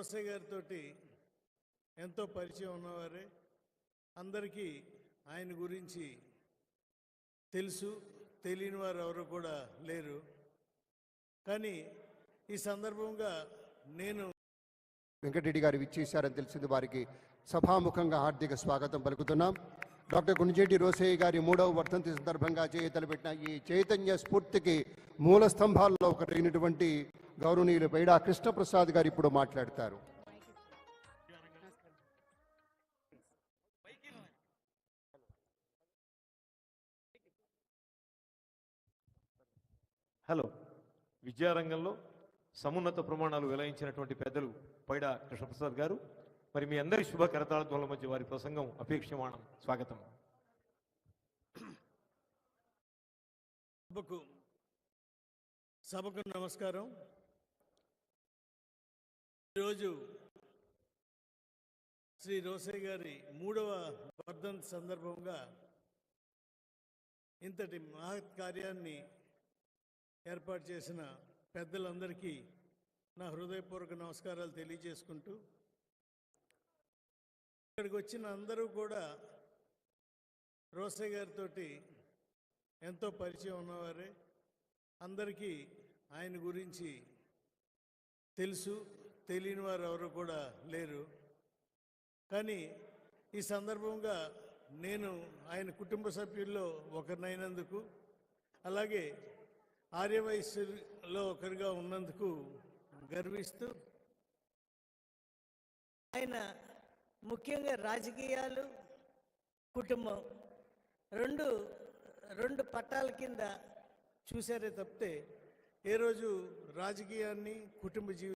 రోసే గారితో ఎంతో పరిచయం ఉన్నవారే. అందరికీ ఆయన గురించి తెలుసు తెలియని వారు ఎవరు కూడా లేరు. కానీ ఈ సందర్భంగా నేను వెంకటరెడ్డి గారు విచ్చేశారని తెలిసింది వారికి సభాముఖంగా హార్దిక స్వాగతం పలుకుతున్నాం. డాక్టర్ గుంజేటి రోసయ్య గారి మూడవ వర్ధంతి సందర్భంగా చేతలు పెట్టిన ఈ చైతన్య స్ఫూర్తికి మూల స్తంభాల్లో ఒకటైనటువంటి గౌరవనీయులు పైడా కృష్ణప్రసాద్ గారు ఇప్పుడు మాట్లాడతారు. హలో. విద్యారంగంలో సమున్నత ప్రమాణాలు వెలాయించినటువంటి పెద్దలు పైడా కృష్ణప్రసాద్ గారు. మరి మీ అందరి శుభ కరతాళత్వాల మధ్య వారి ప్రసంగం అపేక్షమాణం. స్వాగతం. సభకు సభకు నమస్కారం. ఈరోజు శ్రీ రోసయ్య గారి మూడవ వర్ధన్ సందర్భంగా ఇంతటి మహత్ కార్యాన్ని ఏర్పాటు చేసిన పెద్దలందరికీ నా హృదయపూర్వక నమస్కారాలు తెలియజేసుకుంటూ ఇక్కడికి వచ్చిన అందరూ కూడా రోసయ్య గారితో ఎంతో పరిచయం ఉన్నవారే. అందరికీ ఆయన గురించి తెలుసు. తెలియని వారు ఎవరు కూడా లేరు. కానీ ఈ సందర్భంగా నేను ఆయన కుటుంబ సభ్యుల్లో ఒకరినైనందుకు అలాగే ఆర్యవయస్సులో ఒకరిగా ఉన్నందుకు గర్విస్తూ ఆయన ముఖ్యంగా రాజకీయాలు కుటుంబం రెండు రెండు పట్టాల కింద చూశారే తప్పితే ఏ రోజు రాజకీయాన్ని కుటుంబ జీవితం